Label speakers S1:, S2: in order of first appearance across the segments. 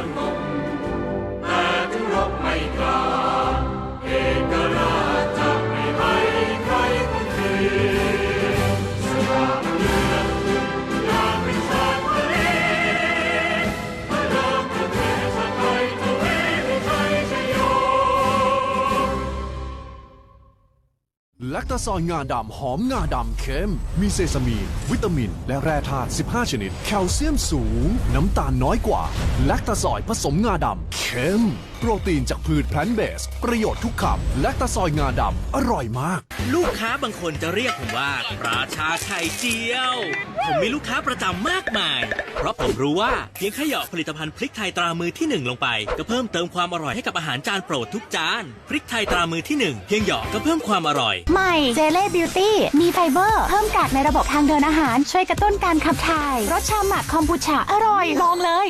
S1: รักสงบแต่ถึงรบไม่กล้า
S2: แลคตาซอยงาดำหอมงาดำเข้มมีเซซามีน วิตามิน และแร่ธาตุ 15 ชนิด แคลเซียมสูง น้ำตาลน้อยกว่า แลคตาซอยผสมงาดำ เข้มโปรตีนจากพืชแพลนเบส ประโยชน์ทุกคำแลคตาซอยงาดำอร่อยมาก
S3: ลูกค้าบางคนจะเรียกผมว่า ราชาไข่เจียว ผมมีลูกค้าประจำมากมาย เพราะผมรู้ว่าเพียงแค่เหยาะผลิตภัณฑ์พริกไทยตรามือที่หนึ่งลงไป ก็เพิ่มเติมความอร่อยให้กับอาหารจานโปรดทุกจาน พริกไทยตรามือที่หนึ่งเพียงเหยาะก็เพิ่มความอร่อย
S4: ใหม่เจเล่บิวตี้มีไฟเบอร์ เพิ่มกากในระบบทางเดินอาหาร ช่วยกระตุ้นการขับถ่ายรสชาหมักคอมบูชาอร่อยลองเลย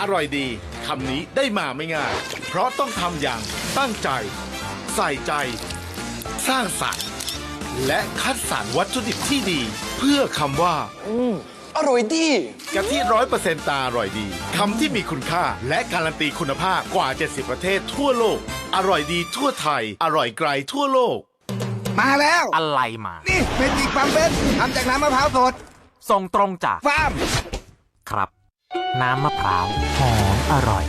S5: อร่อยดีคำนี้ได้มาไม่ง่าย เพราะต้องทำอย่างตั้งใจ ใส่ใจ สร้างสรรค์ และคัดสรรวัตถุดิบที่ดี เพื่อคำว่า
S6: อร่อยดี
S5: กะทิร้อยเปอร์เซ็นต์ตาอร่อยดีคำที่มีคุณค่าและการันตีคุณภาพกว่า 70 ประเทศทั่วโลก อร่อยดีทั่วไทย อร่อยไกลทั่วโลก
S6: มาแล้ว
S7: อะไรมา
S6: นี่เมจิกปั๊มเบนทำจากน้ำมะพร้าวสด
S7: ส่งตรงจาก
S6: ฟาร์ม
S7: ครับ น้ำมะพร้าวหอมอร่อย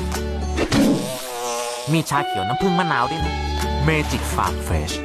S7: มีชาเขียวน้ำผึ้งมะนาวด้วยนะ Magic Farm Fresh